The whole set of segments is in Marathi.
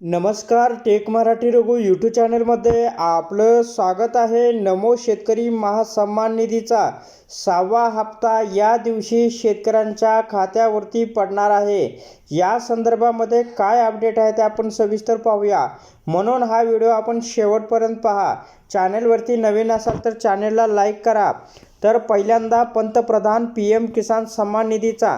नमस्कार टेक मराठी रघु यूट्यूब चॅनलमध्ये आपलं स्वागत आहे. नमो शेतकरी महासन्मान निधीचा सहावा हप्ता या दिवशी शेतकऱ्यांच्या खात्यावरती पडणार आहे. या संदर्भामध्ये काय अपडेट आहे ते आपण सविस्तर पाहूया. म्हणून हा व्हिडिओ आपण शेवटपर्यंत पहा. चॅनलवरती नवीन असाल तर चॅनलला लाईक करा. तर पहिल्यांदा पंतप्रधान पी एम किसान सन्मान निधीचा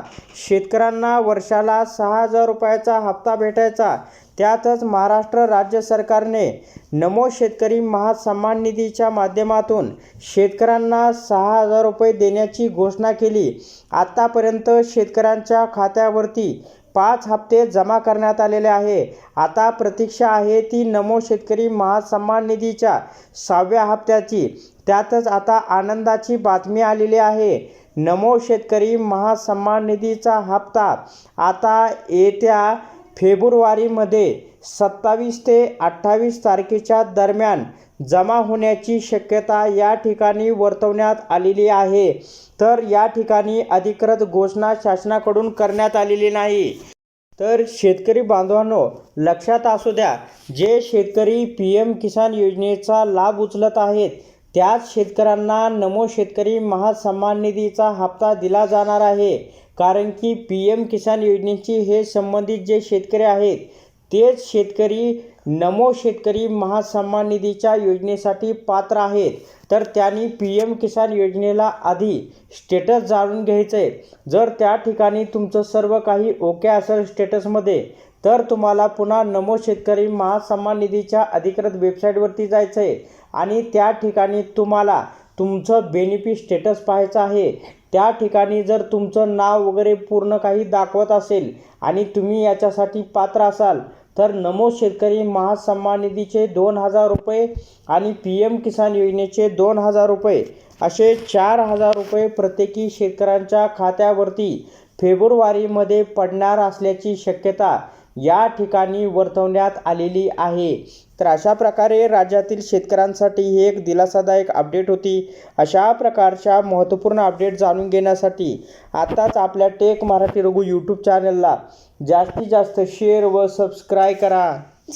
शेतकऱ्यांना वर्षाला सहा हजार रुपयाचा हप्ता भेटायचा त्यातच महाराष्ट्र राज्य सरकारने नमो शेतकरी महासन्मान निधीच्या माध्यमातून शेतकऱ्यांना सहा हजार रुपये देण्याची घोषणा केली. आत्तापर्यंत शेतकऱ्यांच्या खात्यावरती पाच हप्ते जमा करण्यात आलेले आहे. आता प्रतीक्षा आहे ती नमो शेतकरी महासन्मान निधीच्या सहाव्या हप्त्याची. त्यातच आता आनंदाची बातमी आलेली आहे. नमो शेतकरी महासन्मान निधीचा हप्ता आता येत्या फेब्रुवारीमध्ये सत्तावीस ते अठ्ठावीस तारखेच्या दरम्यान जमा होण्याची शक्यता या ठिकाणी वर्तवण्यात आलेली आहे. तर या ठिकाणी अधिकृत घोषणा शासनाकडून करण्यात आलेली नाही. तर शेतकरी बांधवांनो लक्षात असू द्या जे शेतकरी पी एम किसान योजनेचा लाभ उचलत आहेत त्याच शेतकऱ्यांना नमो शेतकरी महासन्मान निधीचा हप्ता दिला जाणार आहे. कारण की पी एम किसान योजनेची हे संबंधित जे शेतकरी आहेत तेच शेतकरी नमो शेतकरी महासन्मान निधीच्या योजनेसाठी पात्र आहेत. तर त्यांनी पी एम किसान योजनेला आधी स्टेटस जाणून घ्यायचं. आहे जर त्या ठिकाणी तुमचं सर्व काही ओके असेल स्टेटसमध्ये तर तुम्हाला पुन्हा नमो शेतकरी महासन्मान निधीच्या अधिकृत वेबसाईटवरती जायचं आहे आणि त्या ठिकाणी तुम्हाला तुमचं बेनिफिट स्टेटस पाहायचं आहे. त्या ठिकाणी जर तुमचं नाव वगैरे पूर्ण काही दाखवत असेल आणि तुम्ही याच्यासाठी पात्र असाल तर नमो शेतकरी महासन्मान निधीचे दोन हजार रुपये आणि पी एम किसान योजनेचे दोन हजार रुपये असे चार हजार रुपये प्रत्येकी शेतकऱ्यांच्या खात्यावरती फेब्रुवारीमध्ये पडणार असल्याची शक्यता या ठिकाणी वर्तवण्यात आलेली आहे. तर अशा प्रकारे राज्यातील शेतकऱ्यांसाठी ही एक दिलासादायक अपडेट होती. अशा प्रकारच्या महत्त्वपूर्ण अपडेट जाणून घेण्यासाठी आत्ताच आपल्या टेक मराठी रघु यूट्यूब चॅनलला जास्तीत जास्त शेअर व सबस्क्राईब करा.